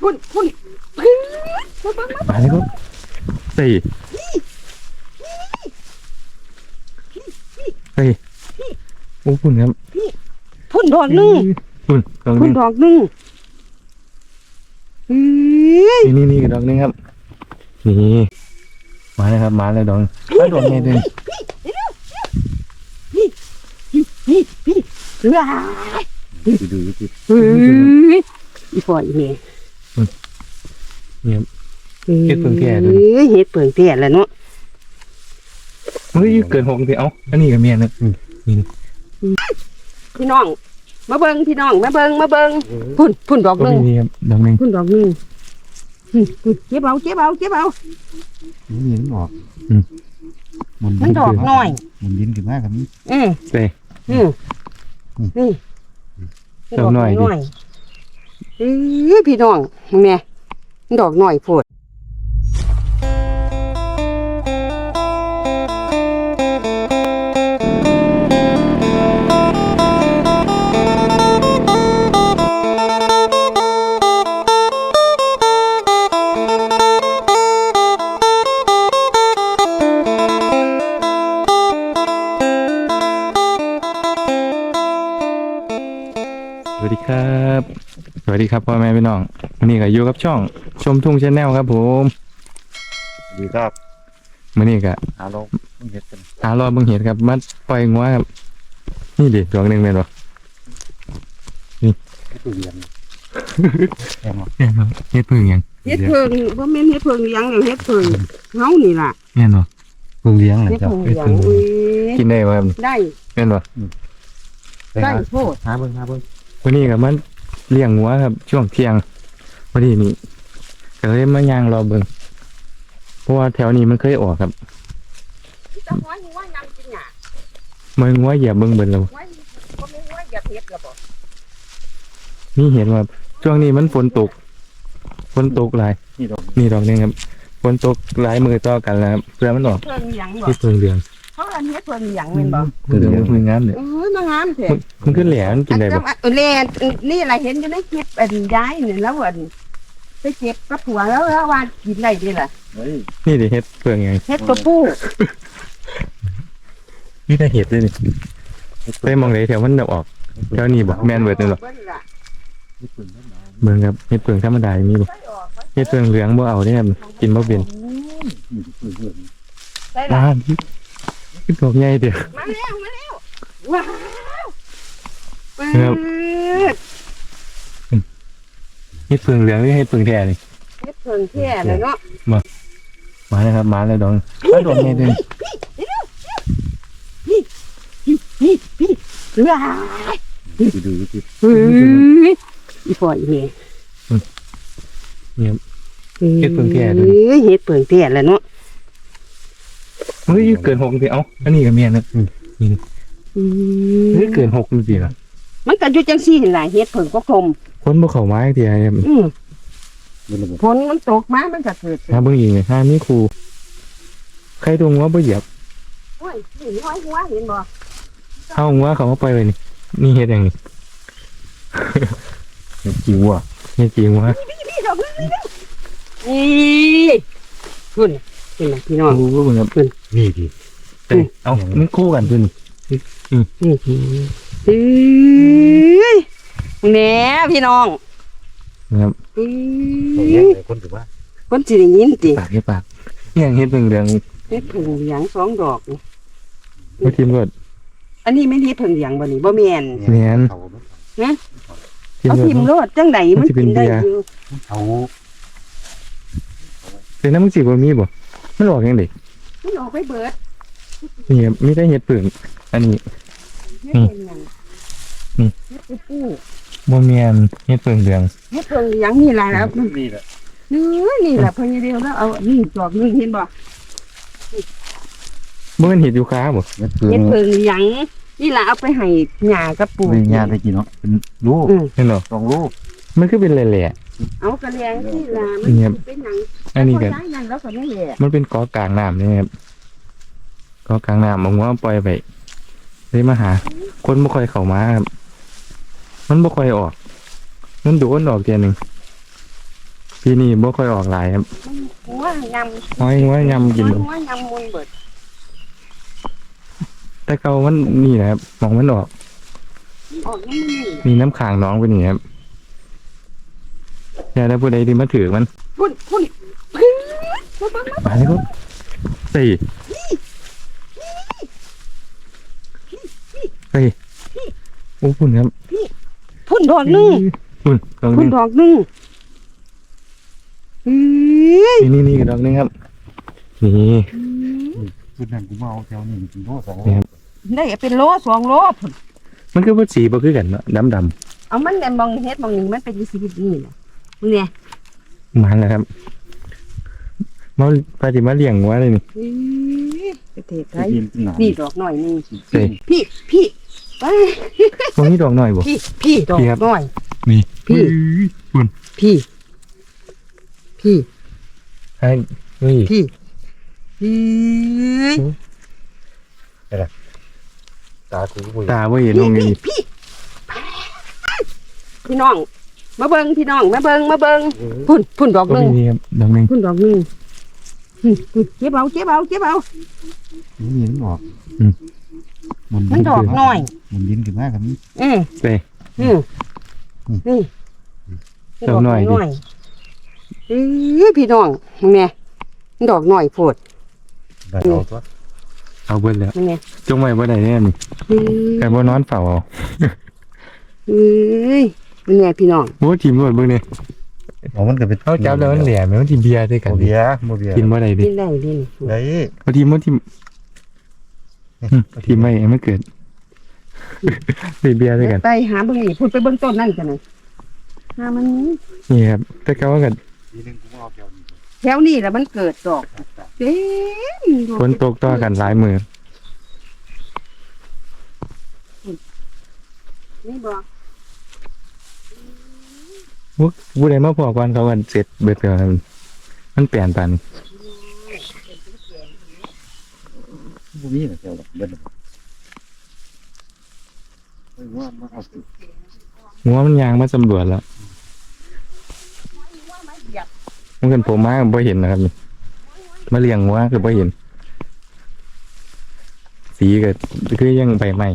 พุ่นพุ่นมาเบิ่งมามาเลยครับสี่เฮ้ยโอ้คุณครับพุ่นดอกหนึงคุณดอกหพุ่นึนงดอกหนึงเฮ้ยนี่นี่นี่ดอกหนึงครับ นี่มาเลยครับมาเลยดอกมาดอกไงเดินนี่พี่ว้าดูดูดูเฮ้ยอีปล่อยแม่ เนี่ยเฮ้ยเฮ็ดเพิ่งแก่ด้วยเฮ็ดเพิ่งแก่แล้วเนาะมันก็ยืดเกินหกทีเอ้าอันนี้กับเมียนะพี่น้อง มาเบิ่งพี่น้องมาเบิ่งมาเบิ่งพุ่นพุ่นดอกหก็นึงมีนี่ครับดอกหนึงพุ่นดอกหนึงอืมพุ่นเก็บเอาเก็บเอาเก็บเอานี่มันออกมันมันดอกน้อย มันดินขึ้นมาครับนี่ อืมเต้ อืมนี่ดอกน้อยดิ เอ้ยพี่น้องแม่ดอกหน้อยโพดสวัสดีครับ วัสดีครับพ่อแม่พี่น้องวันนี้ก็อยู่กับช่อง ชมทุ่งชาแนลครับ ผมดีครับวันนี้ก็หาลงมันเห็ดกันหารอเบิ่งเห็ดครับมาปล่อยงัวครับ นี่ดิดอกหนึงเป็นบ่ตู้เรียนแอมเนี่ยครับเฮ็ดพึ่งหยังเฮ็ดเพิงบ่แม่นเฮ็ดเพิงหยังเดี๋ยวเฮ็ดเพิงเฮานี่ล่ะแม่นบ่ตู้เลี้ยงเลยเฮ็ดจ้ะเพิงหยังอุ้ยกินได้บ่ครับได้แม่นบ่ได้โพดหาเบิ่งหาเบิ่งวันนี้ก็มัน เลี้ยงงัวครับ ช่วงเที่ยงวันนี้นี่ก็เลยมาย่างรอเบิ่งเพราะว่าแถวนี้มันเคยออกครับจะหัวหัวยังกินหยังมันงัวเหยียบเบิ่งเบิ่นแล้วหัวบ่แม่นหัวอย่าเฮ็ดล่ะบ่นี่เห็นว่าช่วงนี้มันฝนตกฝนตกหลายนี่ดอกนี่ดอกหนึงครับฝนตกหลายมือต่อกันแล้วครับเพื่อมันออกเพิงหยังบ่ที่เพิ่งเดือน เขาอันเฮ็ดเพิงหยังแม่นบ่เดี๋ยวมันคุยงานเนี่ยเอ้ยมางามแท้มันมันขึ้นแหลมมันกินได้บ่อัเออแลนี่ล่ะเห็นอยู่ในคลิปอันย้ายนี่แล้วอันไปเก็บกับผัวแล้วแล้วว่ากินได้ดีล่ะเฮ้ยนี่ดิเฮ็ดเปลืองไงเฮ็ดตัวผู้นี่ได้เห็ดด้วยนี่ไปมองไหนแถวมันจะออกแถวนี้บ่แม่นเบิดนี่หรอเบิ่งล่ะญี่ปุ่นนั่นนะเบิ่งครับเฮ็ดเปลืองธรรมดามีบ่ไปออกไปเฮ็ดเปลืองเหลืองบ่เอาได้ครับกินบ่เป็นนี่ตู้เรียน ได้อ่าล่ะพี่ดอกใหญ่เด้อมาแล้วมาแล้วว้าวครับเฮ็ดเปลืองเหลืองหรือเฮ็ดเปลืองแท้นี่ เฮ็ดเพิ่งแท้เลยเนาะมาแล้วครับ มาแล้วดอกมาดอกใหญ่เด้อนี่พี่ว้าวดูดูดูเฮ้ยอีปล่อยแม่เฮ็ดเปลืองแท้ด้วยเฮ้ยเฮ็ดเพิ่งแท้แล้วเนาะ มันก็อยู่เกิน6สิเอ้าอันนี้ก็แม่นนะอืเฮ้ยมเกิน6จริงๆล่ะมันก็อยู่จังซี่หั่นล่ะเฮ็ดเพิ่งก็คมคนบ่เข้ามาจักทีครับอืมดูระบบฝนมันตกมามันก็เกิดถ้าเบิ่งอีกนี่ถ้ามีครูใครดวงว่าบ่เหยียบโอ้ยนี่ห้อยหัวเห็นบ่เอาหัวเขามาปล่อยไว้นี่นี่เฮ็ดหยังนี่เห็ดจิ๋วอะเฮ็ดจริงวะนี่ดอกนึงนี่คุณ เป็นไงพี่น้องโอ้โหเบิ่งครับนี่ดิแต่เอามันคู่กันตัวนี้นี่เฮ้ยแหน่พี่น้องนะครับเฮ้เลี้ยงยหลายคนถือว่าคนสิได้ยินติปากให้ปากเนี่ยเฮ็ดเบิ่งเรื่องเฮ็ดเพิ่งเหลียงสองดอกนี่บ่ทีมรถอันนี้ไม่นเฮ็ดเพิ่งเหลียงบ่นี่บ่แม่นเนียนเขาทีมเอารถทิ่มโลดจังไดมันมันสิเป็กินนได้เบียร์อยู่เขาแต่น้ำมันสิบ่มีบ่ มันออกจังได๋มันออกไปเบิดนี่ครับมีแต่เฮ็ดเบิ่งอันนี้ เฮ็ดเป็นหยังนี่ เฮ็ดเป็นปูบ่แม่นเฮ็ดเบิ่งเรื่องเฮ็ดเพิ่งเหลียงนี่ล่ะแล้วนี่แหละนี่นี่ล่ะเพิ่นเดียวแล้วเอานี่ดอกนึงเห็นบ่บ่แม่นเฮ็ดอยู่ค้าบ่เห็ดเปลือเฮ็งดเพิ่งเหลียงนี่ล่ะเอาไปให้หญ้ากับปู่ไม่ยาได้กี่เนาะเป็นลูกอืม เห็นบ่สองลูกมันคือเป็นแหล่ เอากระแลงที่ล่ะมันี่ครับเป็นหยังๆอันนี้ก็พย้ายหยังแล้วก็ไม่แหละมันเป็นเกาะกลางน้ำนี่ครับเกาะกลางน้ำเอาหัวปล่อยไปเลยมาหา คนบ่ค่อยเข้ามาครับมันบ่ค่อยออก มันโดนออกเทียหนึงปีนี้บ่ค่อยออกหลายครับมันหัวยำห้อยหัวยำกินหัวยำมุนเบิดแต่เก่ามันนี่นะครับมองมันออก ออกยังมันนี่มีน้ำขางน้องไปนี่ครับ อย่าได้ผู้ใดที่มาถือมันพุ่นพุ่นมาเลยครับสี่เฮ้ยโอ้พุ่นครับพุ่นดอกหนึงพุ่นดอกหพุ่นึนงดอกหนึงอือนี่นี่นี่ดอกหนึงครับนี่จุดนั้นกูมาเอาแถวนี้จริงๆโลสองนี่ครับได้เป็นโลสองโลพุ่นมันคือว่าสีบ่คือกันเนาะดำดเอามันแต่มองเฮ็ดมองนี่มันเป็นสีนี่แหละ มึงเนี่ยำมันแหละครับมาปฏิมาเลี้ยงไว้เลยนี่อื้อประเทศไทยยินหนานี่ดอกหน่อยหนึงเฮ้ยพี่พี่ไปตรงนี้ดอกหน่อยบ่พี่พี่ดอกพี่ครับหน่อยนี่พี่พุ่นพี่ พี่ให้เฮ้ยพี่พี่ตากูก็บ่ตาบ่เห็นตรงนี้พี่พี่น้อง มาเบิงพี่น้องมาเบิงมาเบิงพุ่นพุ่นดอกหก็นึงมีนี่ครับดอกหนึงพุ่นดอกหนึงพุ่นพุ่นเก็บเอาเก็บเอาเก็บเอานี่ยินออกมันมันดอกน้อย มันยินขึ้นมาครับนี่อืมเฮ้ยอืมนี่ดอกน้อยดิ เอ้ยพี่น้องแม่ดอกน้อยโพดได้เอาตัวเอาเบิดแล้วแม่จงไว้บ่ได้แน่นี่เอ้ยแต่บ่นอนเฝ้าเอาเอ้ย เป็นไงพี่น้องโอ้ทีมรวดเบิ่งนี่เอามันก็เป็นเอาจับแล้วมันแหลมแม่มันสิเบียร์ด้วยกันโมดิเบียโมเบียกินบ่ได้ดิกินได้ดิได้เอาทีมมันทีมอืมทีมไม่ให้มันเกิดได้เบียร์ด้วยกันไปหาเบิ่งนี่พุ่นไปเบิ่งต้นนั่นกันนะหามันนี้นี่ครับแต่ก็ว่ากันทีนึงกูมาเอาแถวนี้แถวนี้แหละมันเกิดดอกเต็มดอกฝนตกต่อกันหลายมือนี่บ่วุ้ ผู้ใดมาพอก่อนเขากันเสร็จเบิดแล้วครับมันเปลี่ยนปันกูมีนะแถวเบิ้ลเฮ้ยว่ามาเอาสิงัวมันยางมาสำรวจแล้วมันกันผมมาบ่เห็นนะครับนี่มาเลี้ยงงัวก็บ่เห็น สีก็คือยังใบใหม่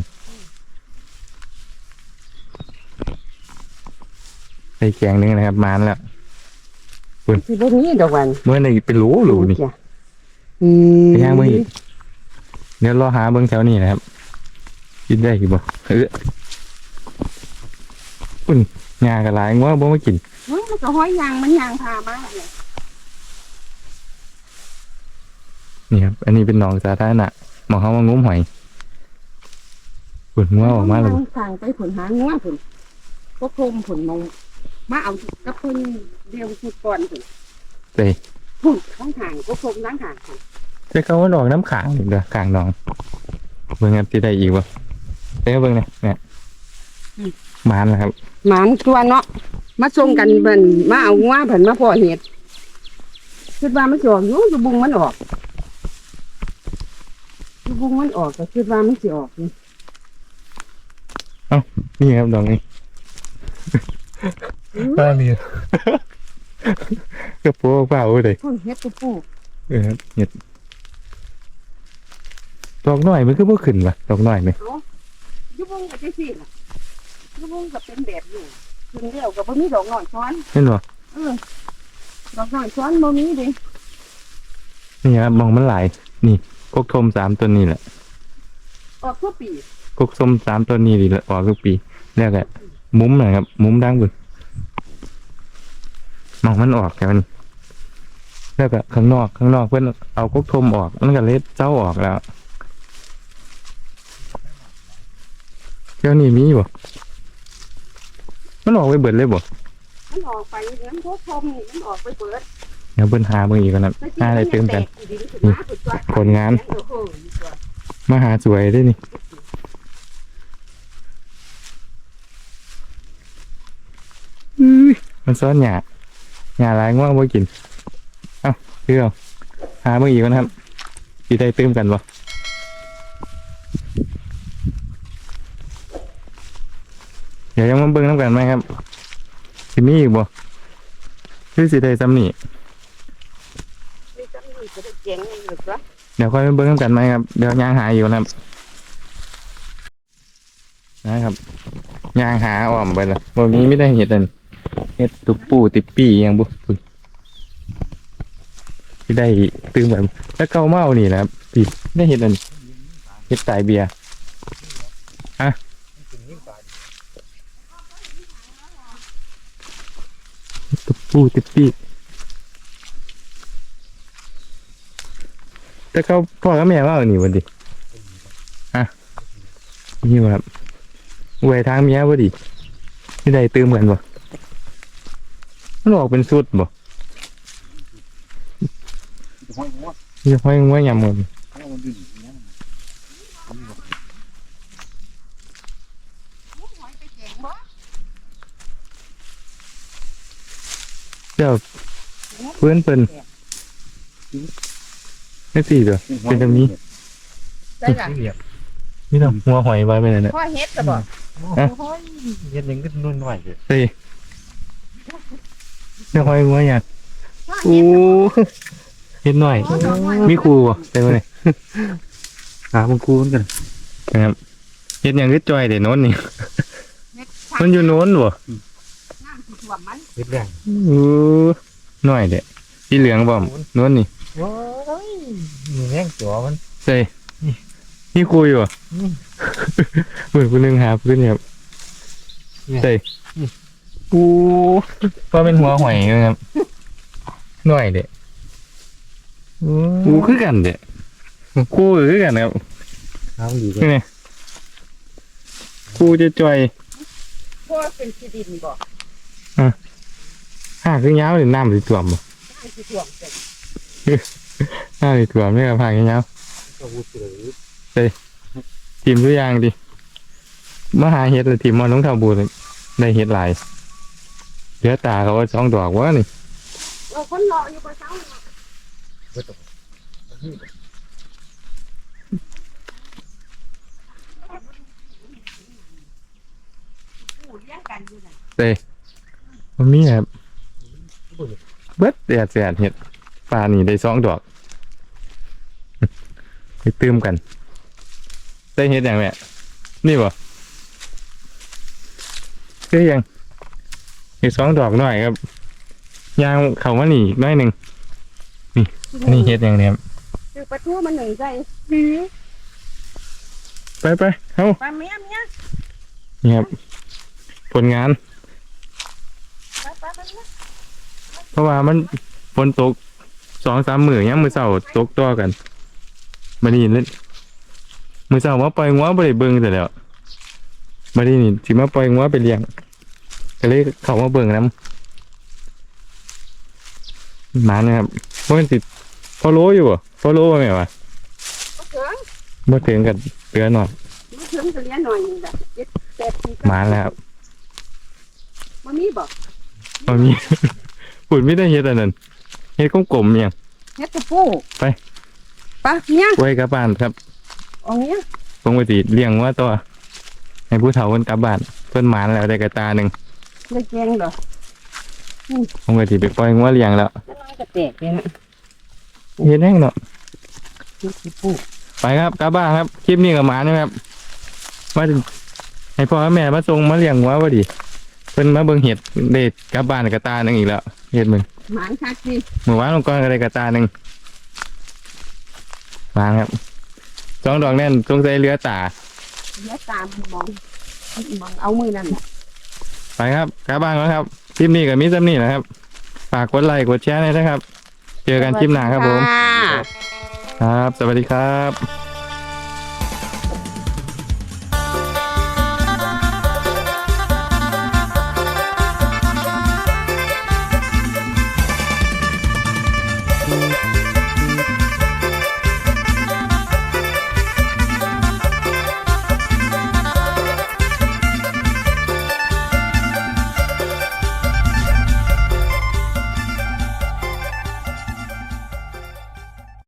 ใส่แกงหนึงนะครับมานแล้วสิบ่มีดอกวันเมื่อในเป็นหลูหลูนี่จ้ะอืมไปย่างเบิ่งอีกเดี๋ยวรอหาเบิ่งแถวนี้นะครับกินได้กี่บ่เอออุ่นงากระลายงัวบ่มากินเฮ้ยมันก็ห้อยยางมันยางพามาเนี่ยนี่ครับ อันนี้เป็นหนองสาธารณะหมองเขามางุ้มหอยปุ่นงัวออกมาแล้วบ่สั่งไปผลหางัวผลก็คมผลมอง มาเอากับเพิ่นเดียวสุดก่อนผลเต้ยพุ่นทั้งทางก็คมทั้งทางผลแต่เขาว่าดอกน้ำขางนี่เด้อขางหนองเบิ่งครับสิได้อีกบ่เต้ยเบิ่งเนี่ยเนี่ยมานแล้วครับหมานตัวเนาะมาส่งกันเบิ่นมาเอางัวเพิ่นมาพอเห็ดคิดว่ามันสิออกอยู่อยู่บุงมันออกอยู่บุงมันออกก็คิดว่ามันสิออกนี่นี่ครับดอกนี้ บ้านนี้กระโปรงเปล่าเลยพุ่นเฮ็ดตัวปูเออครับเห็ดดอกน้อยมันคือบ่ขึ้นว่ะดอกน้อยไหมอยู่บุงก็จังซี่ล่ะอยู่บุงก็เป็นแบบอยู่คืนเดียวก็บ่มีดอกน้อยซ้อนเห็นบ่เออดอกน้อยซ้อนบ่มีเด้นี่ครับมองมันหลาย นี่กกทมสามต้นนี่แหละออกทุกปีกกส้มสามต้นนี่ดีละออกทุกปีแล้วก็มุ้มนะครับ มุ้มดังบุญ มองมันออกแค่มันแล้วก็ข้างนอกข้างนอกเพื่อนเอากกทมออกมันก็เล็ดเจ้าออกแล้วเจ้านี่มีบ่มันออกไปเบิดเลยบ่มันออกไปน้ำโคชมนี่มันออกไปเปิดเดี๋ยวเบิ่นหาเบิ่งอีกก่อนนะหาอะไรเติมกันนี่ผลงานมาหาสวยได้นี่อื้อมันซ้อนหยา หยาหลายง่วงบ่กินเอ้าเรื่องหาเมื่ออีกก่อนครับสิได้เติมกันบ่เดี๋ยวยังมาเบิ่งน้ำกันไหมครับสิมีอีกบ่คือสิได้ซ้ำนี่มีจำนี่ก็ได้เจ๋งเลยหรือเปล่าเดี๋ยวค่อยไปเบิ่งกันไหมครับเดี๋ยวยางหาอยู่นะครับนะครับยางหาอ้อมไปละวันนี้ไม่ได้เห็ดอัน เห็ดตุบปูติปีอหยังบุพุ่นที่ได้ตื่มแบบแล้วเกาเมานี่นะครับพี่ได้เห็ดอันเห็ดตายเบียร์ฮะตุบปูติปี้แต่เขาพ่อกับแม่ว่าอานี่วันดิฮะนี่ครับไว้ทางเมียพอดีที่ได้ตื่นเหมกันบ่ มันออกเป็นสุดบ่ห้อยงัวยังไม่ว่ายำมันห้อยมันดึงนะหอยไปเจ๋งบ่เดี๋ยวเพื่อนเพิ่นไม่ตีเด้อเป็นแบบนี้ได้ล่ะเหลี่ยมนี่ต้องหัวหอยไว้ไปเลยนะพ่อเฮ็ดก็บ่โอ้ยเย็นยังก็นุ่นหน่อยเลย เฮ้ยเดี๋ยวหอยหัวหยังพ่อโอ้เฮ็ดเห็นหน่อยโอ้ดอกไม้มีครูบ่เต็มเลยหามันคูนกันนะครับเห็นอย่างคือจอยเดี๋ยวโน้นนี่เฮ็ดมันอยู่โน้นบ่น้ำสิท่วมมันเล็ดแรงโอ้หน่อยเด็สีเหลืองบ่มโน้นนี่ว้ายมีแง่งจ๋อมันเซ่นี่ครูอยู่บ่เหมือนคนนึงหาพื้นครับ เซ่โอ้ก็เป็นหัวหอยนะครับหน่อยเด็กูคือกันเด้กูคือกันครับน้ำดีเลนี่ยไงกูจะจอยพ่อเป็นที่ดินบ่ห้าคือยาวหรือน้ำสิถ่วมบ่น้ำสิท่วมเสร็จน้ำสิถ่วมไม่กับผางยาวก็พูดเลยทีมทุกอย่างดิมาหาเห็ดเลยทีมมอนน้องทาบูเลยได้เห็ดหลายเห ลือตาเขาว่าสองดอกวะนี่เราคนรออยู่บ่เช้าเนาะไม่ตกพูดเลี้ยงกันอยู่น่ะมันมีครับเบิดแดดแสดเห็ดปลานี่ได้สองดอกไปตื้มกันได้เห็ดอย่างแม่นี่บ่คือยัง อีกสองดอกหน่อยครับยางเขามาหนีอีกหน้อยหนึ่งอันนี้เห็ดอย่างเนี้ยครับคือประตูมันหนึ่งใจไปไปเอาปลาเมียเมียนี่ครับผลงานปลาปลาปลาเมียเพราะว่ามันฝนตกสองสามมือยังมือเสาตกต่อกันมาดีเล่นมือเสาว่าปล่อยงัวบ่ได้เบิ่งแต่แล้วมาดีนี่สิมาปล่อยงัวไปเลี้ยง ก็เลยเขามาเบิ่งน้ำหมานะครับเพราะมันติดฟอลโลอยู่บ่ฟอลโลว่าไงวะก็เถิงบ่ถึงกับเตือหน่อยมาถึงจะเลี้ยงหน่อยนึงจ้ะเจ็ดแปดปีหมาแล้วครับมันมีบ่มันมีปุ่นไม่ได้เฮ็ดอันนั้นเฮ็ดกลมๆเนี่ยเฮ็ดกระปูไปปลาเมียไว้กับบ้านครับเอาเนี้ยปกติเลี้ยงว่าตัวให้ผู้เฒ่าเพิ่นกลับบ้านเพิ่นหมานแล้วได้กระตาหนึ่ง เลยแกงเหรอปกติไปปล่อยงัวเลี้ยงแล้วจะน้อยกระแตกเลยนะเฮ็ดแห้งเนาะเฮ็ดกระปูไปครับกลับบ้านครับคลิปนี้กับหมานะครับมาถึงให้พ่อกับแม่มาส่งมาเลี้ยงงัวพอดีเพิ่นมาเบิ่งเห็ดเด็ดกลับบ้านกระตาหนึ่งอีกแล้วเห็ดมึงหมานคักสิเมื่อวานลงก่อนก็ได้กระตาหนึ่งมาครับสองดอกแน่นสงสัยเหลือตา เดี๋ยวตามมองมองเอามือนั่นน่ะ ไปครับกลับบ้านแล้วครับคลิปนี้กับมิสำนี่นะครับฝากกดไลค์กดแชร์หน่อยนะครับ เจอกันคลิปหน้าครับผมค่ะครับ สวัสดีครับ